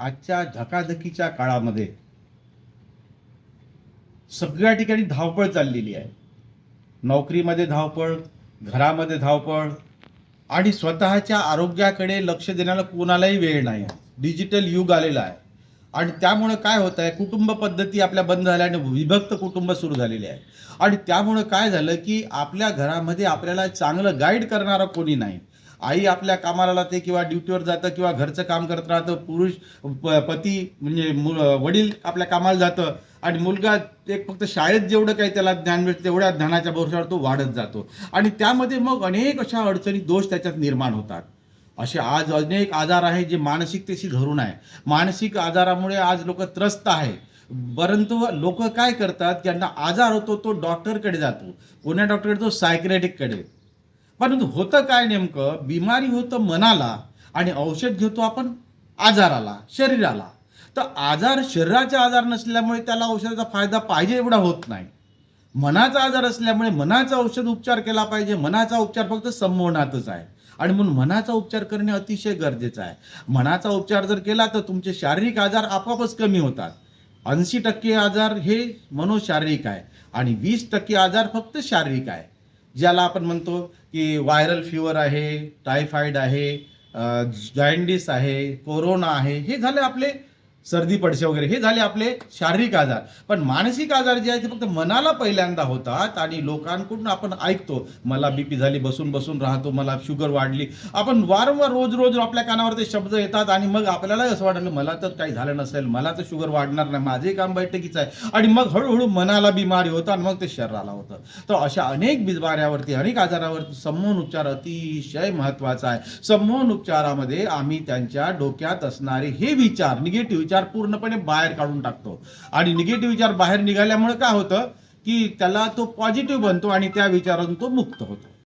आजच्या धकाधकीच्या काळामध्ये सगळ्या ठिकाणी धावपळ चाललेली आहे. नोकरीमध्ये धावपळ घरामध्ये धावपळ आणि स्वतःच्या आरोग्याकडे लक्ष देण्याला कोणालाही वेळ नाही. आहे डिजिटल युग आलेला आहे. आणि त्यामुळं काय होत आहे? कुटुंब पद्धती आपल्या बंद झाल्या आणि विभक्त कुटुंब सुरू झालेले आहे. आणि त्यामुळं काय झालं की आपल्या घरामध्ये आपल्याला चांगलं गाईड करणारा कोणी नाही. आई आपल्या कामाला जाते किंवा ड्युटीवर जातं किंवा घरचं काम करत राहतं पुरुष प- पती म्हणजे मु- वडील आपल्या कामाला जातं आणि मुलगा एक फक्त शाळेत जेवढं काही त्याला ज्ञान मिळतं तेवढ्या ज्ञानाच्या भरोशावर तो वाढत जातो. आणि त्यामध्ये मग अनेक अशा अडचणी दोष त्याच्यात निर्माण होतात. असे आज अनेक आजार आहे जे मानसिकतेशी धरून आहे. मानसिक आजारामुळे आज लोक त्रस्त आहे. परंतु लोक काय करतात ज्यांना आजार होतो तो डॉक्टरकडे जातो. कोण्या डॉक्टरकडे? तो सायक्रेटिककडे परंतु होतं काय नेमकं? बिमारी होतं मनाला आणि औषध घेतो आपण आजाराला शरीराला. तर आजार शरीराचा आजार नसल्यामुळे त्याला औषधाचा फायदा पाहिजे एवढा होत नाही. मनाचा आजार असल्यामुळे मनाचा औषध उपचार केला पाहिजे. मनाचा उपचार फक्त संमोहनातच आहे. आणि म्हणून मनाचा उपचार करणे अतिशय गरजेचं आहे. मनाचा उपचार जर केला तर तुमचे शारीरिक आजार आपोआपच कमी होतात. ऐंशी टक्के आजार हे मनोशारीरिक आहे आणि वीस टक्के आजार फक्त शारीरिक आहे. ज्याला आपण म्हणतो की व्हायरल फिवर आहे टायफॉइड आहे जॉइंडिस आहे कोरोना आहे हे झाले आपले सर्दी पडसे वगैरे. हे झाले आपले शारीरिक आजार. पण मानसिक आजार जे आहेत ते फक्त मनाला पहिल्यांदा होतात आणि लोकांकडून आपण ऐकतो. मला बीपी झाली बसून बसून राहतो मला शुगर वाढली. आपण वारंवार रोज रोज आपल्या कानावर ते शब्द येतात आणि मग आपल्याला असं वाटलं मला तर काही झालं नसेल मला तर शुगर वाढणार नाही माझे काम बैठकीचं आहे. आणि मग हळूहळू मनाला बिमारी होतं आणि मग ते शरीराला होतं. तर अशा अनेक बिमाऱ्यावरती अनेक आजारावरती संमोहन उपचार अतिशय महत्त्वाचा आहे. संमोहन उपचारामध्ये आम्ही त्यांच्या डोक्यात असणारे हे विचार निगेटिव्ह विचार पूर्णपणे बाहेर काढून टाकतो. आणि निगेटिव्ह विचार बाहेर निघाल्यामुळे काय होतं? की त्याला तो पॉझिटिव्ह बनतो आणि त्या विचारातून तो मुक्त होतो.